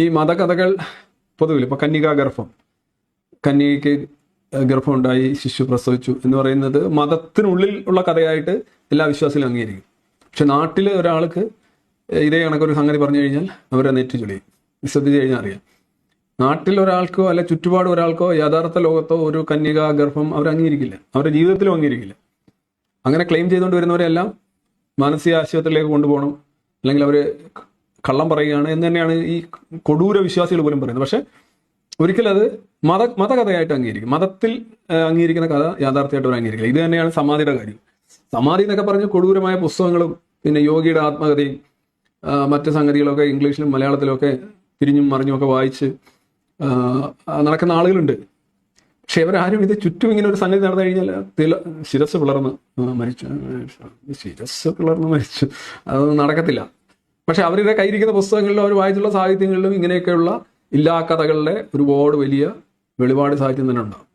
ഈ മതകഥകൾ പൊതുവിൽ ഇപ്പൊ കന്യകാ ഗർഭം കന്യകയ്ക്ക് ഗർഭമുണ്ടായി ശിശു പ്രസവിച്ചു എന്ന് പറയുന്നത് മതത്തിനുള്ളിൽ ഉള്ള കഥയായിട്ട് എല്ലാ വിശ്വാസികളും അംഗീകരിക്കും. പക്ഷെ നാട്ടിൽ ഒരാൾക്ക് ഇതേ കണക്കൊരു സംഗതി പറഞ്ഞു കഴിഞ്ഞാൽ അവരെ നെറ്റ് ചൊളിയും വിശ്വസിച്ച് കഴിഞ്ഞാൽ അറിയാം. നാട്ടിൽ ഒരാൾക്കോ അല്ലെ ചുറ്റുപാട് ഒരാൾക്കോ യഥാർത്ഥ ലോകത്തോ ഒരു കന്യകാ ഗർഭം അവർ അംഗീകരിക്കില്ല. അവരുടെ ജീവിതത്തിലും അംഗീകരിക്കില്ല. അങ്ങനെ ക്ലെയിം ചെയ്തുകൊണ്ട് വരുന്നവരെല്ലാം മാനസിക ആശുപത്രിയിലേക്ക് കൊണ്ടുപോകണം. അല്ലെങ്കിൽ അവർ കള്ളം പറയുകയാണ് എന്ന് തന്നെയാണ് ഈ കൊടൂര വിശ്വാസികൾ പോലും പറയുന്നത്. പക്ഷെ ഒരിക്കലും അത് മത മതകഥയായിട്ട് അംഗീകരിക്കും. മതത്തിൽ അംഗീകരിക്കുന്ന കഥ യാഥാർത്ഥ്യമായിട്ട് അവർ അംഗീകരിക്കില്ല. ഇത് തന്നെയാണ് സമാധിയുടെ കാര്യം. സമാധി എന്നൊക്കെ പറഞ്ഞ് കൊടൂരമായ പുസ്തകങ്ങളും പിന്നെ യോഗിയുടെ ആത്മകഥയും മറ്റു സംഗതികളൊക്കെ ഇംഗ്ലീഷിലും മലയാളത്തിലൊക്കെ തിരിഞ്ഞും മറിഞ്ഞും ഒക്കെ വായിച്ച് നടക്കുന്ന ആളുകളുണ്ട്. പക്ഷെ ഇവരാരും ഇത് ചുറ്റും ഇങ്ങനെ ഒരു സംഗതി നടന്നു കഴിഞ്ഞാൽ തില ശിരസ് പിളർന്ന് മരിച്ചു. ശിരസ് പിളർന്ന് മരിച്ചു. അത് നടക്കത്തില്ല. പക്ഷെ അവരുടെ കയ്യിരിക്കുന്ന പുസ്തകങ്ങളിലും അവർ വായിച്ചുള്ള സാഹിത്യങ്ങളിലും ഇങ്ങനെയൊക്കെയുള്ള ഇല്ലാ കഥകളുടെ ഒരുപാട് വലിയ വെളിപാട് സാഹിത്യം തന്നെ ഉണ്ടാവും